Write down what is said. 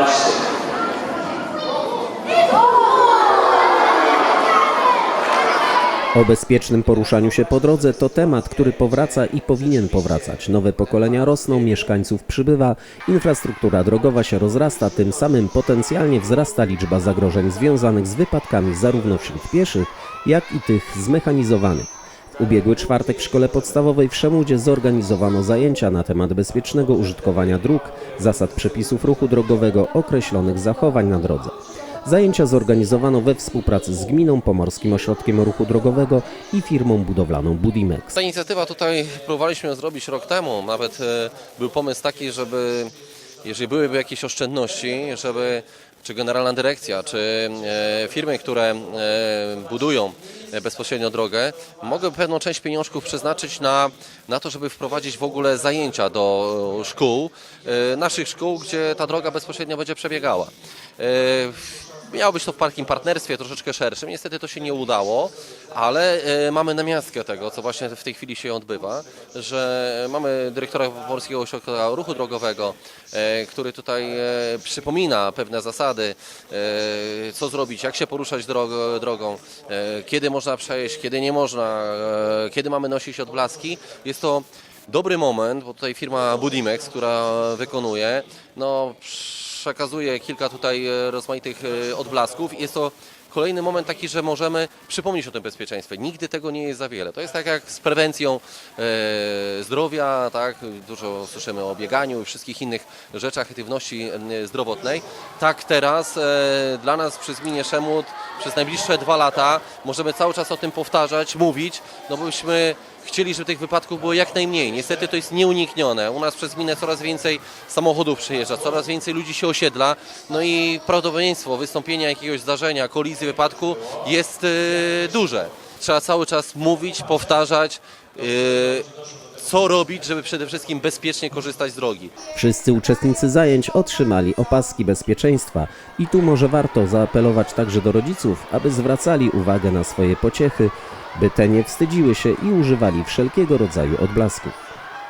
Patrzcie. O bezpiecznym poruszaniu się po drodze to temat, który powraca i powinien powracać. Nowe pokolenia rosną, mieszkańców przybywa, infrastruktura drogowa się rozrasta, tym samym potencjalnie wzrasta liczba zagrożeń związanych z wypadkami zarówno wśród pieszych, jak i tych zmechanizowanych. Ubiegły czwartek w szkole podstawowej w Szemudzie zorganizowano zajęcia na temat bezpiecznego użytkowania dróg, zasad przepisów ruchu drogowego, określonych zachowań na drodze. Zajęcia zorganizowano we współpracy z Gminą, Pomorskim Ośrodkiem Ruchu Drogowego i firmą budowlaną Budimex. Ta inicjatywa tutaj próbowaliśmy zrobić rok temu. Nawet e, był pomysł taki, żeby jeżeli byłyby jakieś oszczędności, żeby czy generalna dyrekcja, czy e, firmy, które e, budują bezpośrednio drogę, mogły pewną część pieniążków przeznaczyć na, na to, żeby wprowadzić w ogóle zajęcia do e, szkół, e, naszych szkół, gdzie ta droga bezpośrednio będzie przebiegała. Miało być to w parkim partnerstwie troszeczkę szerszym. Niestety to się nie udało, ale e, mamy namiastkę tego, co właśnie w tej chwili się odbywa, że mamy dyrektora Polskiego Ośrodka Ruchu Drogowego, e, który tutaj e, przypomina pewne zasady, co zrobić, jak się poruszać drogą, kiedy można przejść, kiedy nie można, kiedy mamy nosić odblaski. Jest to dobry moment, bo tutaj firma Budimex, która wykonuje, no przekazuje kilka tutaj e, rozmaitych e, odblasków. Jest to kolejny moment taki, że możemy przypomnieć o tym bezpieczeństwie. Nigdy tego nie jest za wiele. To jest tak jak z prewencją e, zdrowia, tak? Dużo słyszymy o bieganiu i wszystkich innych rzeczach aktywności e, zdrowotnej. Tak teraz e, dla nas przez Gminie Szemut przez najbliższe dwa lata możemy cały czas o tym powtarzać, mówić, no bośmy chcieli, żeby tych wypadków było jak najmniej. Niestety to jest nieuniknione. U nas przez gminę coraz więcej samochodów przyjeżdża, coraz więcej ludzi się osiedla, no i prawdopodobieństwo wystąpienia jakiegoś zdarzenia, kolizji, wypadku jest yy, duże. Trzeba cały czas mówić, powtarzać, yy, co robić, żeby przede wszystkim bezpiecznie korzystać z drogi. Wszyscy uczestnicy zajęć otrzymali opaski bezpieczeństwa i tu może warto zaapelować także do rodziców, aby zwracali uwagę na swoje pociechy, by te nie wstydziły się i używali wszelkiego rodzaju odblasków.